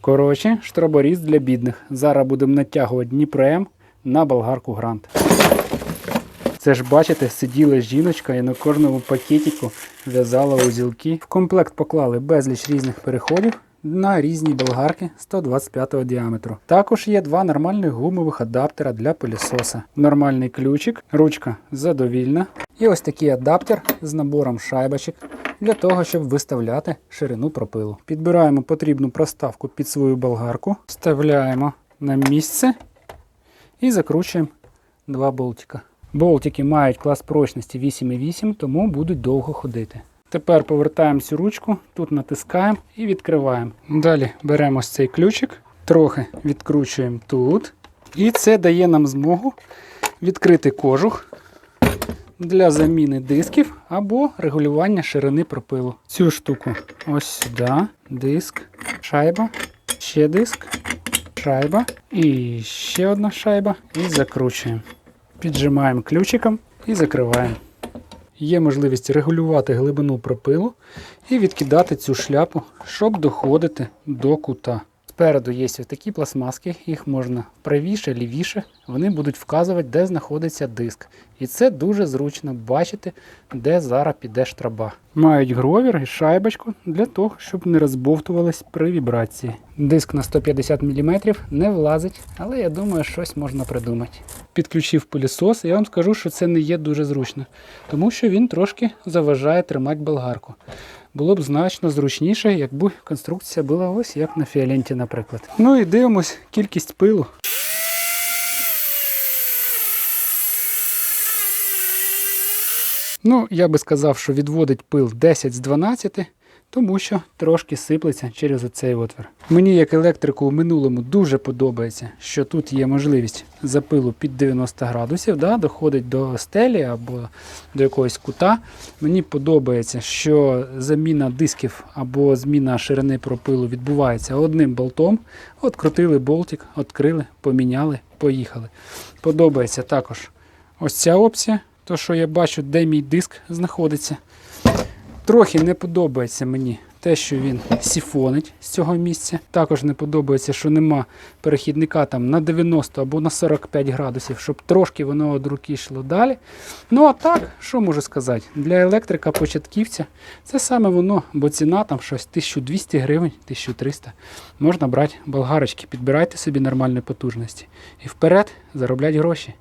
Коротше, штроборіз для бідних. Зараз будемо натягувати Дніпрем на болгарку Грант. Це ж бачите, сиділа жіночка і на кожному пакетику в'язала узілки. В комплект поклали безліч різних переходів на різні болгарки 125 діаметру. Також є два нормальних гумових адаптера для пилісоса. Нормальний ключик, ручка задовільна. І ось такий адаптер з набором шайбочок для того, щоб виставляти ширину пропилу. Підбираємо потрібну проставку під свою болгарку, вставляємо на місце і закручуємо два болтика. Болтики мають клас прочності 8,8, тому будуть довго ходити. Тепер повертаємо цю ручку, тут натискаємо і відкриваємо. Далі беремо цей ключик, трохи відкручуємо тут. І це дає нам змогу відкрити кожух для заміни дисків або регулювання ширини пропилу. Цю штуку ось сюди, диск, шайба, ще диск, шайба і ще одна шайба. І закручуємо. Піджимаємо ключиком і закриваємо. Є можливість регулювати глибину пропилу і відкидати цю шляпу, щоб доходити до кута. Спереду є ось такі пластмаски, їх можна правіше, лівіше. Вони будуть вказувати, де знаходиться диск. І це дуже зручно бачити, де зараз піде штраба. Мають гровір і шайбочку для того, щоб не розбовтувались при вібрації. Диск на 150 мм не влазить, але я думаю, щось можна придумати. Підключив пилісос, я вам скажу, що це не є дуже зручно, тому що він трошки заважає тримати болгарку. Було б значно зручніше, якби конструкція була ось як на фіоленті, наприклад. Ну і дивимось кількість пилу. Ну, я би сказав, що відводить пил 10 з 12, тому що трошки сиплеться через оцей отвір. Мені, як електрику, у минулому дуже подобається, що тут є можливість запилу під 90 градусів, да, доходить до стелі або до якогось кута. Мені подобається, що заміна дисків або зміна ширини пропилу відбувається одним болтом. От крутили болтик, відкрили, поміняли, поїхали. Подобається також ось ця опція, то що я бачу, де мій диск знаходиться. Трохи не подобається мені те, що він сіфонить з цього місця. Також не подобається, що нема перехідника там на 90 або на 45 градусів, щоб трошки воно від руки йшло далі. Ну а так, що можу сказати? Для електрика початківця це саме воно, бо ціна там щось 1200 гривень, 1300. Можна брати болгарочки, підбирайте собі нормальної потужності і вперед зароблять гроші.